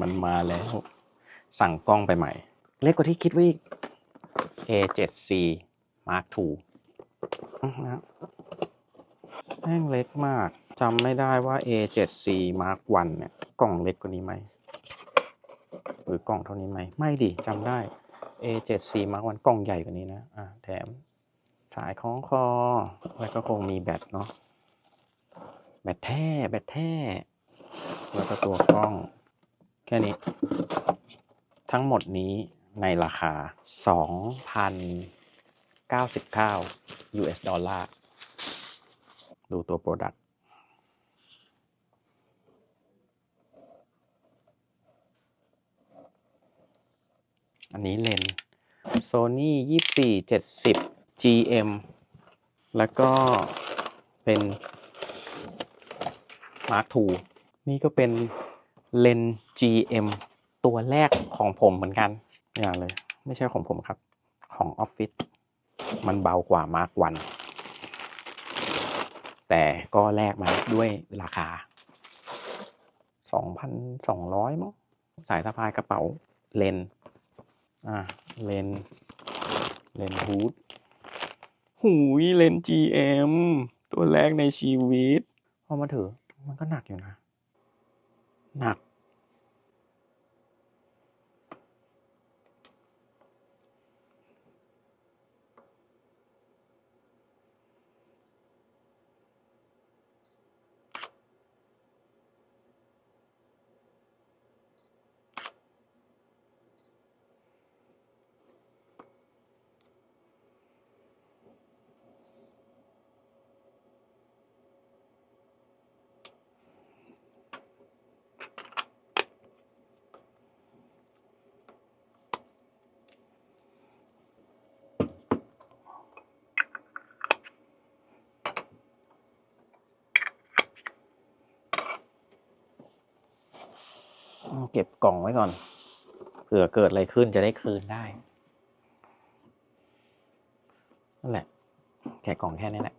มันมาแล้ว สั่งกล้องไปใหม่ เล็กกว่าที่คิดไว้อีก A7C Mark II นะแม่งเล็กมากจำไม่ได้ว่า A7C Mark I เนี่ยกล่องเล็กกว่านี้ไหมหรือกล่องเท่านี้ไหมไม่ดิจำได้ A7C Mark I กล่องใหญ่กว่านี้นะอะแถมสายคล้องคอ แล้วก็คงมีแบตเนาะแบตแท้แบตแท้ แล้วก็ตัวกล้อง แค่นี้ ทั้งหมดนี้ในราคา 2,099 US ดอลลาร์ ดูตัวโปรดักต์อันนี้เลนส์ Sony 24 70 GM แล้วก็เป็น Mark II นี่ก็เป็นเลน GM ตัวแรกของผมเหมือนกันอย่างเลย ไม่ใช่ของผมครับ ของออฟฟิศมันเบากว่า Mark I แต่ก็แลกมาด้วยราคา 2,200มั้งสายสะพายกระเป๋าเลนอ่าเลนเลนฮูดหูยเลน GM ตัวแรกในชีวิตพอมาถือมันก็หนักอยู่นะ หนัก เก็บกล่องไว้ก่อน เผื่อเกิดอะไรขึ้นจะได้คืนได้นั่นแหละ แกะกล่องแค่นี้แหละ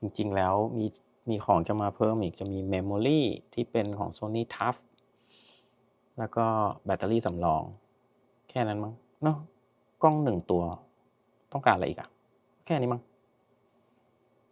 จริงๆแล้วมีมีของจะมาเพิ่มอีกจะมีเมมโมรีที่เป็นของ Sony Tough แล้วก็แบตเตอรี่สำรอง แค่นั้นมั้งเนาะกล้องหนึ่งตัว ต้องการอะไรอีกอะแค่นี้มั้ง